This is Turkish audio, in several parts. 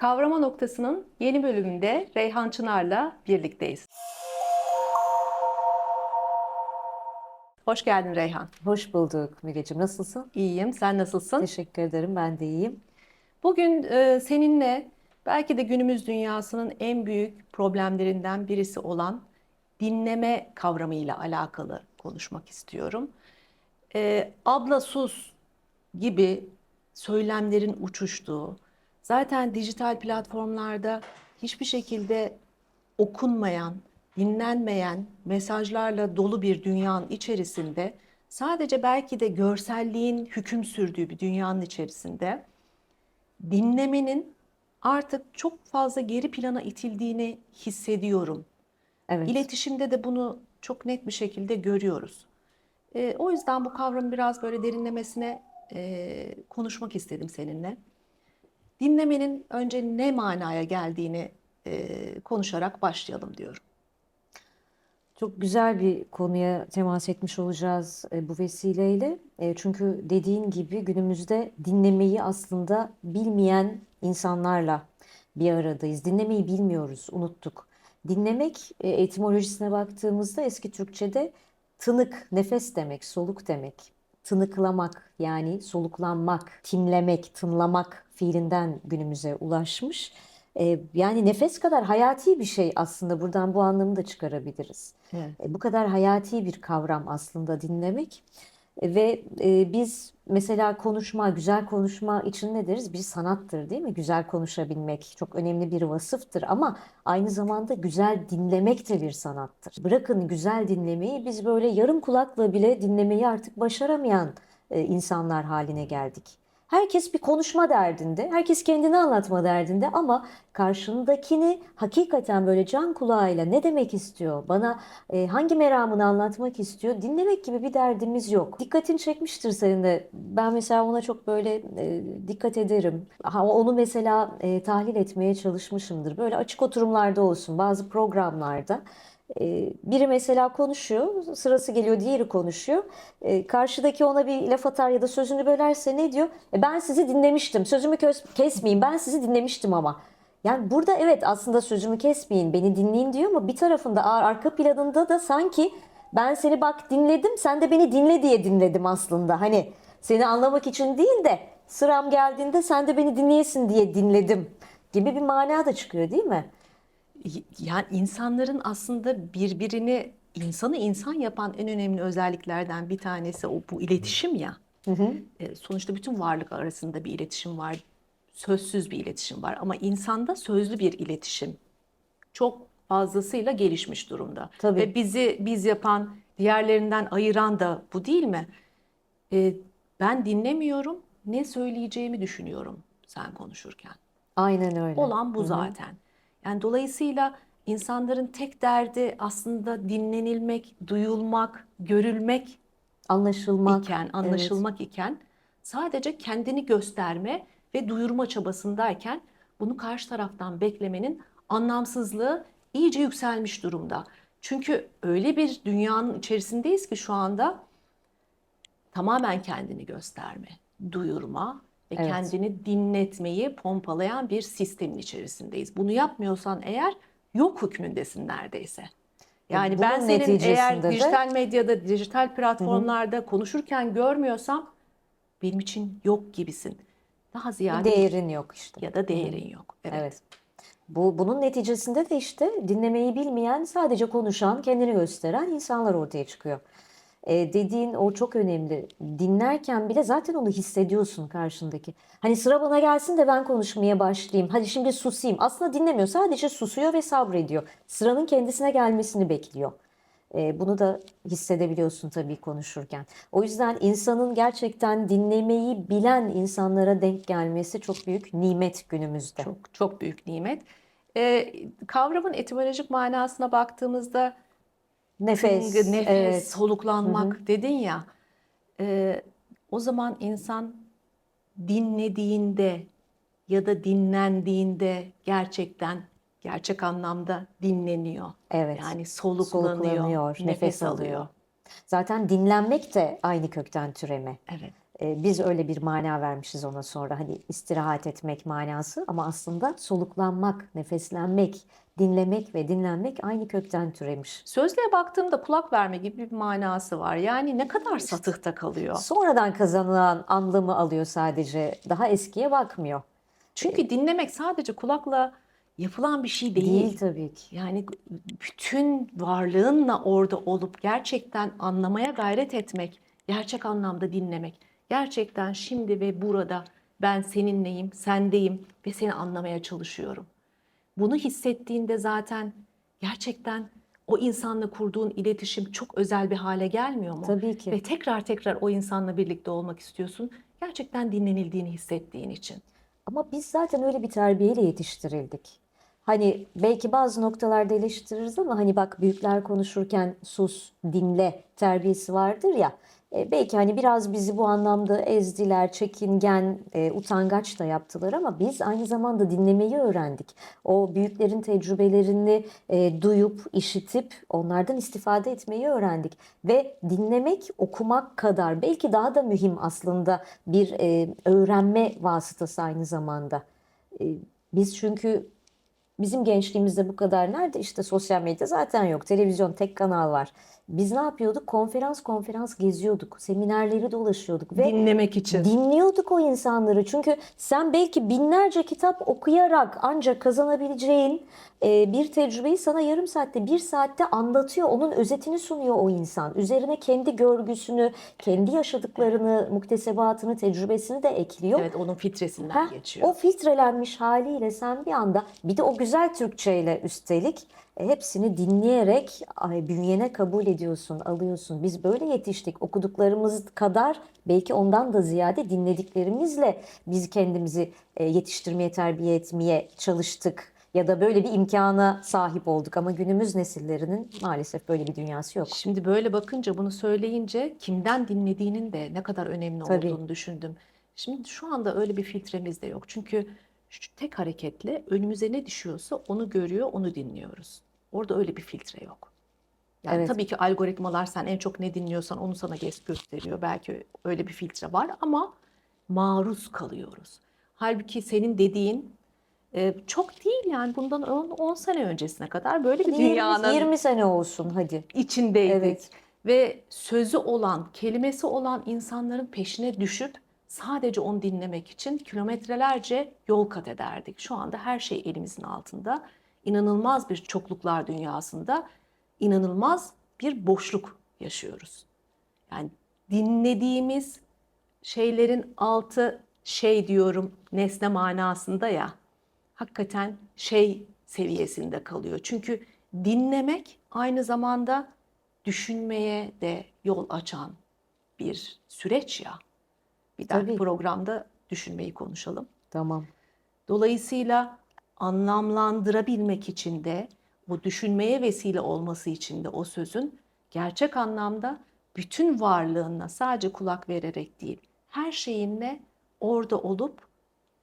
Kavrama noktasının yeni bölümünde Reyhan Çınar'la birlikteyiz. Hoş geldin Reyhan. Hoş bulduk Mügeciğim. Nasılsın? İyiyim. Sen nasılsın? Teşekkür ederim. Ben de iyiyim. Bugün e, seninle belki de günümüz dünyasının en büyük problemlerinden birisi olan dinleme kavramıyla alakalı konuşmak istiyorum. E, abla sus gibi söylemlerin uçuştuğu, zaten dijital platformlarda hiçbir şekilde okunmayan, dinlenmeyen mesajlarla dolu bir dünyanın içerisinde sadece belki de görselliğin hüküm sürdüğü bir dünyanın içerisinde dinlemenin artık çok fazla geri plana itildiğini hissediyorum. Evet. İletişimde de bunu çok net bir şekilde görüyoruz. Ee, o yüzden bu kavramı biraz böyle derinlemesine e, konuşmak istedim seninle. Dinlemenin önce ne manaya geldiğini e, konuşarak başlayalım diyorum. Çok güzel bir konuya temas etmiş olacağız e, bu vesileyle. E, çünkü dediğin gibi günümüzde dinlemeyi aslında bilmeyen insanlarla bir aradayız. Dinlemeyi bilmiyoruz, unuttuk. Dinlemek e, etimolojisine baktığımızda eski Türkçe'de tınık, nefes demek, soluk demek. Tınıklamak yani soluklanmak, timlemek, tınlamak fiilinden günümüze ulaşmış. E, Yani nefes kadar hayati bir şey aslında buradan bu anlamı da çıkarabiliriz. Evet. E, Bu kadar hayati bir kavram aslında dinlemek. Ve e, biz mesela konuşma, güzel konuşma için ne deriz? Bir sanattır değil mi? Güzel konuşabilmek çok önemli bir vasıftır ama aynı zamanda güzel dinlemek de bir sanattır. Bırakın güzel dinlemeyi biz böyle yarım kulakla bile dinlemeyi artık başaramayan e, insanlar haline geldik. Herkes bir konuşma derdinde, herkes kendini anlatma derdinde ama karşındakini hakikaten böyle can kulağıyla ne demek istiyor, bana e, hangi meramını anlatmak istiyor dinlemek gibi bir derdimiz yok. Dikkatini çekmiştir senin de. Ben mesela ona çok böyle e, dikkat ederim. Ha, onu mesela e, tahlil etmeye çalışmışımdır. Böyle açık oturumlarda olsun, bazı programlarda. Ee, Biri mesela konuşuyor, sırası geliyor, diğeri konuşuyor. Ee, Karşıdaki ona bir laf atar ya da sözünü bölerse ne diyor? "E, Ben sizi dinlemiştim, sözümü kesmeyin, ben sizi dinlemiştim ama. Yani burada evet aslında sözümü kesmeyin, beni dinleyin diyor ama bir tarafında ar- arka planında da sanki ben seni bak dinledim, sen de beni dinle diye dinledim aslında. Hani seni anlamak için değil de sıram geldiğinde sen de beni dinleyesin diye dinledim gibi bir mana da çıkıyor değil mi? Yani insanların aslında birbirini insanı insan yapan en önemli özelliklerden bir tanesi o bu iletişim ya. E, Sonuçta bütün varlık arasında bir iletişim var. Sözsüz bir iletişim var ama insanda sözlü bir iletişim çok fazlasıyla gelişmiş durumda. Tabii. Ve bizi biz yapan, diğerlerinden ayıran da bu değil mi? E, ben dinlemiyorum, ne söyleyeceğimi düşünüyorum sen konuşurken. Aynen öyle. Olan bu zaten. Yani dolayısıyla insanların tek derdi aslında dinlenilmek, duyulmak, görülmek Anlaşılmak. iken, evet. anlaşılmak iken sadece kendini gösterme ve duyurma çabasındayken bunu karşı taraftan beklemenin anlamsızlığı iyice yükselmiş durumda. Çünkü öyle bir dünyanın içerisindeyiz ki şu anda tamamen kendini gösterme, duyurma ve Evet. kendini dinletmeyi pompalayan bir sistemin içerisindeyiz. Bunu yapmıyorsan eğer yok hükmündesin neredeyse. Yani bunun ben senin eğer de- dijital medyada, dijital platformlarda konuşurken görmüyorsam benim için yok gibisin. Daha ziyade Değerin yok işte. ya da değerin yok. Evet. Evet. Bu bunun neticesinde de işte dinlemeyi bilmeyen, sadece konuşan, kendini gösteren insanlar ortaya çıkıyor. Ee, dediğin o çok önemli. Dinlerken bile zaten onu hissediyorsun karşındaki. Hani sıra bana gelsin de ben konuşmaya başlayayım. Hadi şimdi susayım. Aslında dinlemiyor. Sadece susuyor ve sabrediyor. Sıranın kendisine gelmesini bekliyor. Ee, bunu da hissedebiliyorsun tabii konuşurken. O yüzden insanın gerçekten dinlemeyi bilen insanlara denk gelmesi çok büyük nimet günümüzde. Çok çok büyük nimet. Ee, kavramın etimolojik manasına baktığımızda Nefes, nefes, evet. soluklanmak dedin ya. e, o zaman insan dinlediğinde ya da dinlendiğinde gerçekten gerçek anlamda dinleniyor. Evet. Yani soluklanıyor, Soluklanıyor, nefes alıyor. Zaten dinlenmek de aynı kökten türeme. Evet. E, biz öyle bir mana vermişiz ona sonra hani istirahat etmek manası ama aslında soluklanmak, nefeslenmek, dinlemek ve dinlenmek aynı kökten türemiş. Sözlüğe baktığımda kulak verme gibi bir manası var. Yani ne kadar satıhta kalıyor. Sonradan kazanılan anlamı alıyor sadece. Daha eskiye bakmıyor. Çünkü dinlemek sadece kulakla yapılan bir şey değil. Değil tabii ki. Yani bütün varlığınla orada olup gerçekten anlamaya gayret etmek, gerçek anlamda dinlemek. Gerçekten şimdi ve burada ben seninleyim, sendeyim ve seni anlamaya çalışıyorum. Bunu hissettiğinde zaten gerçekten o insanla kurduğun iletişim çok özel bir hale gelmiyor mu? Tabii ki. Ve tekrar tekrar o insanla birlikte olmak istiyorsun. Gerçekten dinlenildiğini hissettiğin için. Ama biz zaten öyle bir terbiyeyle yetiştirildik. Hani belki bazı noktalarda eleştiririz ama hani bak büyükler konuşurken sus, dinle terbiyesi vardır ya. E, belki hani biraz bizi bu anlamda ezdiler, çekingen, e, utangaç da yaptılar ama biz aynı zamanda dinlemeyi öğrendik. O büyüklerin tecrübelerini e, duyup, işitip onlardan istifade etmeyi öğrendik. Ve dinlemek okumak kadar belki daha da mühim aslında bir e, öğrenme vasıtası aynı zamanda. E, biz çünkü Bizim gençliğimizde bu kadar nerede? İşte sosyal medya zaten yok. Televizyon tek kanal var. Biz ne yapıyorduk? Konferans konferans geziyorduk. Seminerleri dolaşıyorduk ve Dinlemek için. dinliyorduk o insanları. Çünkü sen belki binlerce kitap okuyarak ancak kazanabileceğin e, bir tecrübeyi sana yarım saatte, bir saatte anlatıyor. Onun özetini sunuyor o insan. Üzerine kendi görgüsünü, kendi yaşadıklarını, muktesebatını, tecrübesini de ekliyor. Evet onun filtresinden Heh, geçiyor. O filtrelenmiş haliyle sen bir anda bir de o güzel Türkçeyle üstelik hepsini dinleyerek ay, bünyene kabul ediyorsun, alıyorsun. Biz böyle yetiştik. Okuduklarımız kadar belki ondan da ziyade dinlediklerimizle biz kendimizi e, yetiştirmeye, terbiye etmeye çalıştık. Ya da böyle bir imkana sahip olduk ama günümüz nesillerinin maalesef böyle bir dünyası yok. Şimdi böyle bakınca bunu söyleyince kimden dinlediğinin de ne kadar önemli Tabii. olduğunu düşündüm. Şimdi şu anda öyle bir filtremiz de yok. Çünkü şu tek hareketle önümüze ne düşüyorsa onu görüyor, onu dinliyoruz. Orada öyle bir filtre yok. Yani Evet. tabii ki algoritmalar sen en çok ne dinliyorsan onu sana gösteriyor. Belki öyle bir filtre var ama maruz kalıyoruz. Halbuki senin dediğin e, çok değil yani bundan 10 sene öncesine kadar böyle bir 20, dünyanın 20 sene olsun hadi. içindeydik. Evet. Ve sözü olan, kelimesi olan insanların peşine düşüp sadece onu dinlemek için kilometrelerce yol kat ederdik. Şu anda her şey elimizin altında. İnanılmaz bir çokluklar dünyasında inanılmaz bir boşluk yaşıyoruz. Yani dinlediğimiz şeylerin altı şey diyorum nesne manasında ya hakikaten şey seviyesinde kalıyor. Çünkü dinlemek aynı zamanda düşünmeye de yol açan bir süreç ya. Bir dahaki Tabii. programda düşünmeyi konuşalım. Tamam. Dolayısıyla anlamlandırabilmek için de bu düşünmeye vesile olması için de o sözün gerçek anlamda bütün varlığına sadece kulak vererek değil, her şeyinle orada olup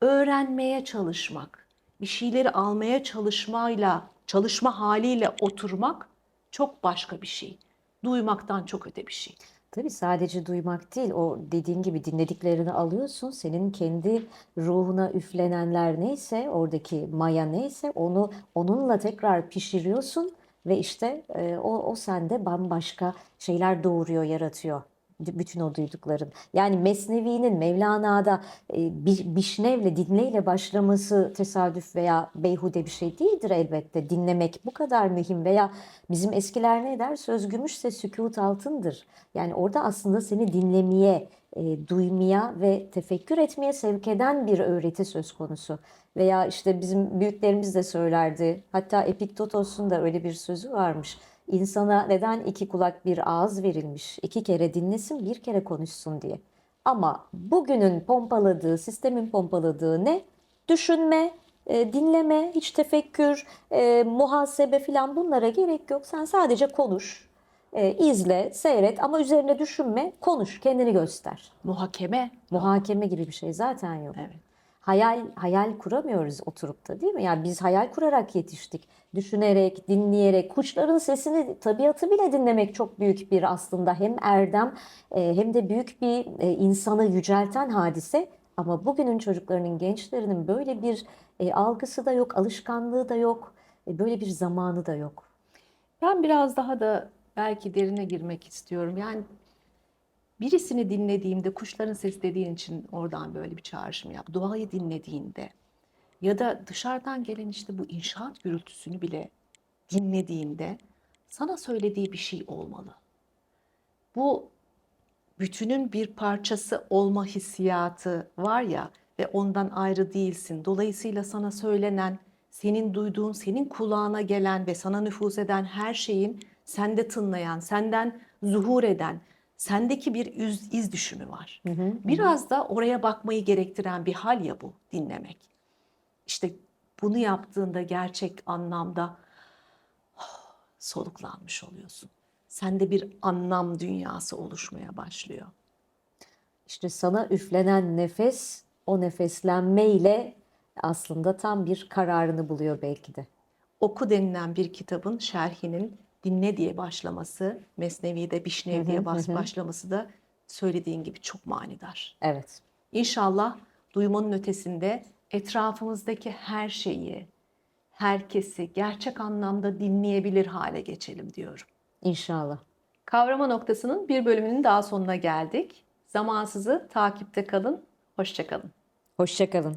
öğrenmeye çalışmak, bir şeyleri almaya çalışmayla, çalışma haliyle oturmak çok başka bir şey. Duymaktan çok öte bir şey. Tabii sadece duymak değil, o dediğin gibi dinlediklerini alıyorsun. Senin kendi ruhuna üflenenler neyse, oradaki maya neyse onu onunla tekrar pişiriyorsun ve işte e, o, o sende bambaşka şeyler doğuruyor, yaratıyor. Bütün o duydukların. Yani Mesnevi'nin Mevlana'da e, Bi- Bişnev'le, dinleyle başlaması tesadüf veya beyhude bir şey değildir elbette. Dinlemek bu kadar mühim veya bizim eskiler ne der? Söz gümüşse sükût altındır. Yani orada aslında seni dinlemeye, e, duymaya ve tefekkür etmeye sevk eden bir öğreti söz konusu. Veya işte bizim büyüklerimiz de söylerdi. Hatta Epiktotos'un da öyle bir sözü varmış. İnsana neden iki kulak bir ağız verilmiş? İki kere dinlesin, bir kere konuşsun diye. Ama bugünün pompaladığı, sistemin pompaladığı ne? Düşünme, e, dinleme, hiç tefekkür, e, muhasebe falan bunlara gerek yok. Sen sadece konuş, e, izle, seyret ama üzerine düşünme, konuş, kendini göster. Muhakeme. Muhakeme gibi bir şey zaten yok. Evet. Hayal hayal kuramıyoruz oturup da değil mi? Yani biz hayal kurarak yetiştik. Düşünerek, dinleyerek, kuşların sesini, tabiatı bile dinlemek çok büyük bir aslında hem erdem e, hem de büyük bir e, insanı yücelten hadise. Ama bugünün çocuklarının, gençlerinin böyle bir e, algısı da yok, alışkanlığı da yok, böyle bir zamanı da yok. Ben biraz daha da belki derine girmek istiyorum. Yani birisini dinlediğimde kuşların sesi dediğin için oradan böyle bir çağrışım yap. Doğayı dinlediğinde ya da dışarıdan gelen işte bu inşaat gürültüsünü bile dinlediğinde sana söylediği bir şey olmalı. Bu bütünün bir parçası olma hissiyatı var ya ve ondan ayrı değilsin. Dolayısıyla sana söylenen, senin duyduğun, senin kulağına gelen ve sana nüfuz eden her şeyin sende tınlayan, senden zuhur eden, sendeki bir iz, iz düşümü var. Biraz da oraya bakmayı gerektiren bir hal ya bu dinlemek. İşte bunu yaptığında gerçek anlamda soluklanmış oluyorsun. Sende bir anlam dünyası oluşmaya başlıyor. İşte sana üflenen nefes o nefeslenmeyle aslında tam bir kararını buluyor belki de. Oku denilen bir kitabın şerhinin dinle diye başlaması, Mesnevi'de Bişnev diye bas- başlaması da söylediğin gibi çok manidar. Evet. İnşallah duymanın ötesinde etrafımızdaki her şeyi, herkesi gerçek anlamda dinleyebilir hale geçelim diyorum. İnşallah. Kavrama noktasının bir bölümünün daha sonuna geldik. Zamansızı takipte kalın. Hoşçakalın. Hoşça kalın.